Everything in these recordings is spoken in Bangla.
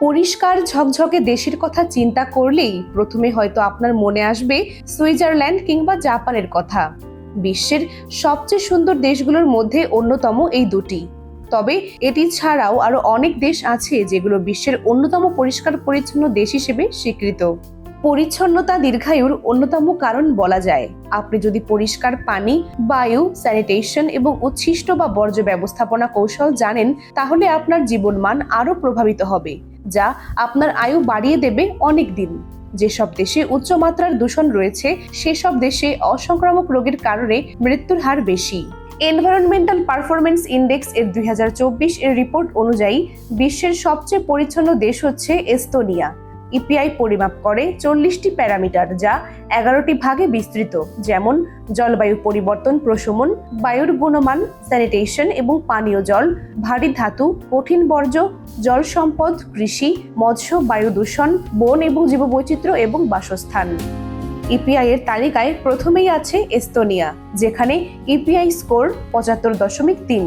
পরিষ্কার ঝকঝকে দেশের কথা চিন্তা করলেই প্রথমে হয়তো আপনার মনে আসবে সুইজারল্যান্ড কিংবা জাপানের কথা। বিশ্বের সবচেয়ে সুন্দর দেশগুলোর মধ্যে অন্যতম এই দুটি। তবে এটি ছাড়াও আরও অনেক দেশ আছে যেগুলো বিশ্বের অন্যতম পরিষ্কার পরিচ্ছন্ন দেশ হিসেবে স্বীকৃত। পরিচ্ছন্নতা দীর্ঘায়ুর অন্যতম কারণ বলা যায়। আপনি যদি পরিষ্কার পানি, বায়ু, স্যানিটেশন এবং উচ্ছিষ্ট বা বর্জ্য ব্যবস্থাপনা কৌশল জানেন, তাহলে আপনার জীবনমান আরও প্রভাবিত হবে। যা আপনার আয়ু বাড়িয়ে দেবে অনেক দিন। যেসব দেশে উচ্চমাত্রার দূষণ রয়েছে, সেসব দেশে অসংক্রামক রোগের কারণে মৃত্যুর হার বেশি। এনভায়রনমেন্টাল পারফরমেন্স ইন্ডেক্স এর দুই হাজার চব্বিশ এর রিপোর্ট অনুযায়ী বিশ্বের সবচেয়ে পরিচ্ছন্ন দেশ হচ্ছে এস্তোনিয়া। ইপিআই পরিমাপ করে চল্লিশটি প্যারামিটার যা এগারোটি ভাগে বিস্তৃত, যেমন জলবায়ু পরিবর্তন প্রশমন, বায়ুর গুণমান স্যানিটেশন এবং পানীয় জল, ভারী ধাতু, কঠিন বর্জ্য, জল সম্পদ, কৃষি, মৎস্য, বায়ু দূষণ, বন এবং জীববৈচিত্র্য এবং বাসস্থান। ইপিআই এর তালিকায় প্রথমেই আছে এস্তোনিয়া, যেখানে ইপিআই স্কোর পঁচাত্তর দশমিক তিন।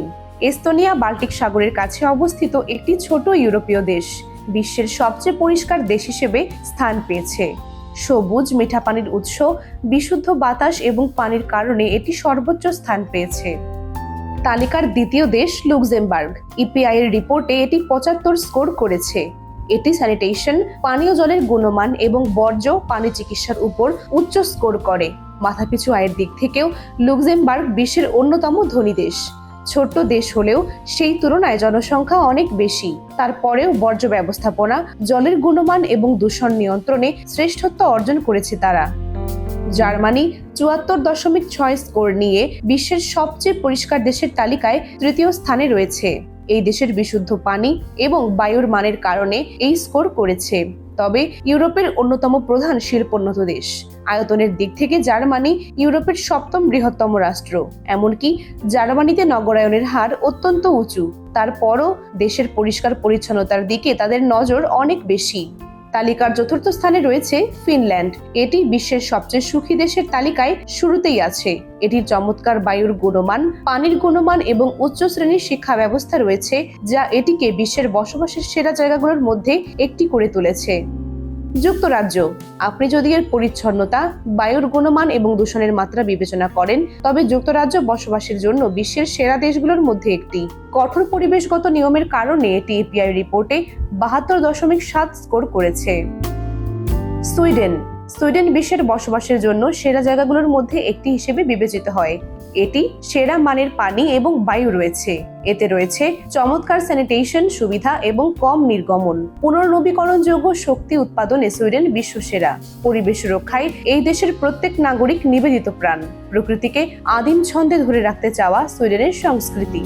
এস্তোনিয়া বাল্টিক সাগরের কাছে অবস্থিত একটি ছোট ইউরোপীয় দেশ। বিশ্বের সবচেয়ে পরিষ্কার দেশ হিসেবে স্থান পেয়েছে। সবুজ, মিঠা পানির উৎস, বিশুদ্ধ বাতাস এবং পানির কারণে এটি সর্বোচ্চ স্থান পেয়েছে। তালিকার দ্বিতীয় দেশ লুক্সেমবার্গ। ইপিআই এর রিপোর্টে এটি পঁচাত্তর স্কোর করেছে। এটি স্যানিটেশন, পানীয় জলের গুণমান এবং বর্জ্য, পানি চিকিৎসার উপর উচ্চ স্কোর করে। মাথাপিছু আয়ের দিক থেকেও লুক্সেমবার্গ বিশ্বের অন্যতম ধনী দেশ। ছোট্ট দেশ হলেও সেই তুলনায় জনসংখ্যা অনেক বেশি। তারপরেও বর্জ্য ব্যবস্থাপনা, জলের গুণমান এবং দূষণ নিয়ন্ত্রণে শ্রেষ্ঠত্ব অর্জন করেছে তারা। জার্মানি চুয়াত্তর দশমিক ছয় স্কোর নিয়ে বিশ্বের সবচেয়ে পরিষ্কার দেশের তালিকায় তৃতীয় স্থানে রয়েছে। এই দেশের বিশুদ্ধ পানি এবং বায়ুর মানের কারণে এই স্কোর করেছে। তবে ইউরোপের অন্যতম প্রধান শিল্পোন্নত দেশ। আয়তনের দিক থেকে জার্মানি ইউরোপের সপ্তম বৃহত্তম রাষ্ট্র। এমনকি জার্মানিতে নগরায়নের হার অত্যন্ত উঁচু। তারপরও দেশের পরিষ্কার পরিচ্ছন্নতার দিকে তাদের নজর অনেক বেশি। তালিকার চতুর্থ স্থানে রয়েছে ফিনল্যান্ড। এটি বিশ্বের সবচেয়ে সুখী দেশের তালিকায় শুরুতেই আছে। এটির চমৎকার বায়ুর গুণমান, পানির গুণমান এবং উচ্চ শ্রেণির শিক্ষা ব্যবস্থা রয়েছে, যা এটিকে বিশ্বের বসবাসের সেরা জায়গাগুলোর মধ্যে একটি করে তুলেছে। যুক্তরাজ্য। আপনি যদি এর পরিচ্ছন্নতা, বায়ুর গুণমান এবং দূষণের মাত্রা বিবেচনা করেন, তবে যুক্তরাজ্য বসবাসের জন্য বিশ্বের সেরা দেশগুলোর মধ্যে একটি। কঠোর পরিবেশগত নিয়মের কারণে এটি এপিআই রিপোর্টে বাহাত্তর দশমিক সাত স্কোর করেছে। সুইডেন সুইডেন বিশ্বের বসবাসের জন্য সেরা জায়গাগুলোর মধ্যে একটি হিসেবে বিবেচিত হয়। এটি সেরা মানের পানি এবং বায়ু রয়েছে। এতে রয়েছে চমৎকার স্যানিটেশন সুবিধা এবং কম নির্গমন। পুনর্নবীকরণযোগ্য শক্তি উৎপাদনে সুইডেন বিশ্বসেরা পরিবেশ রক্ষায় এই দেশের প্রত্যেক নাগরিক নিবেদিত প্রাণ। প্রকৃতিকে আদিম ছন্দে ধরে রাখতে চাওয়া সুইডেনের সংস্কৃতি।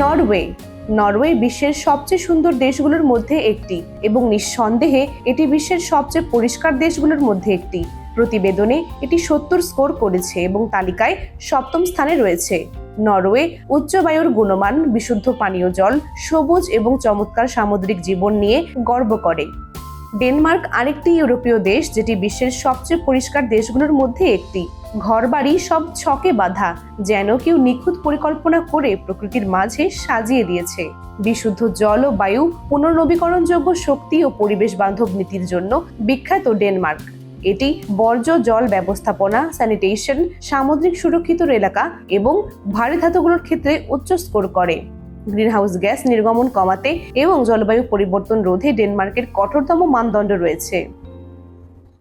নরওয়ে নরওয়ে বিশ্বের সবচেয়ে সুন্দর দেশগুলোর মধ্যে একটি এবং নিঃসন্দেহে এটি বিশ্বের সবচেয়ে পরিষ্কার দেশগুলোর মধ্যে একটি। প্রতিবেদনে এটি সত্তর স্কোর করেছে এবং তালিকায় সপ্তম স্থানে রয়েছে। নরওয়ে উচ্চ বায়ুর গুণমান, বিশুদ্ধ পানীয় জল, সবুজ এবং চমৎকার সামুদ্রিক জীবন নিয়ে গর্ব করে। ডেনমার্ক আরেকটি ইউরোপীয় দেশ যেটি বিশ্বের সবচেয়ে পরিষ্কার দেশগুলোর মধ্যে একটি। ঘরবাড়ি সব ছকে বাঁধা, যেন কেউ নিখুঁত পরিকল্পনা করে প্রকৃতির মাঝে সাজিয়ে দিয়েছে। বিশুদ্ধ জল ও বায়ু, পুনর্নবীকরণযোগ্য শক্তি ও পরিবেশ বান্ধব নীতির জন্য বিখ্যাত ডেনমার্ক। এটি বর্জ্য জল ব্যবস্থাপনা স্যানিটেশন সামুদ্রিক সুরক্ষিত এলাকা এবং ভারী ধাতুগুলোর ক্ষেত্রে উচ্চ স্কোর করে। গ্রিনহাউস গ্যাস নির্গমন কমাতে এবং জলবায়ু পরিবর্তন রোধে ডেনমার্কের কঠোরতম মানদণ্ড রয়েছে।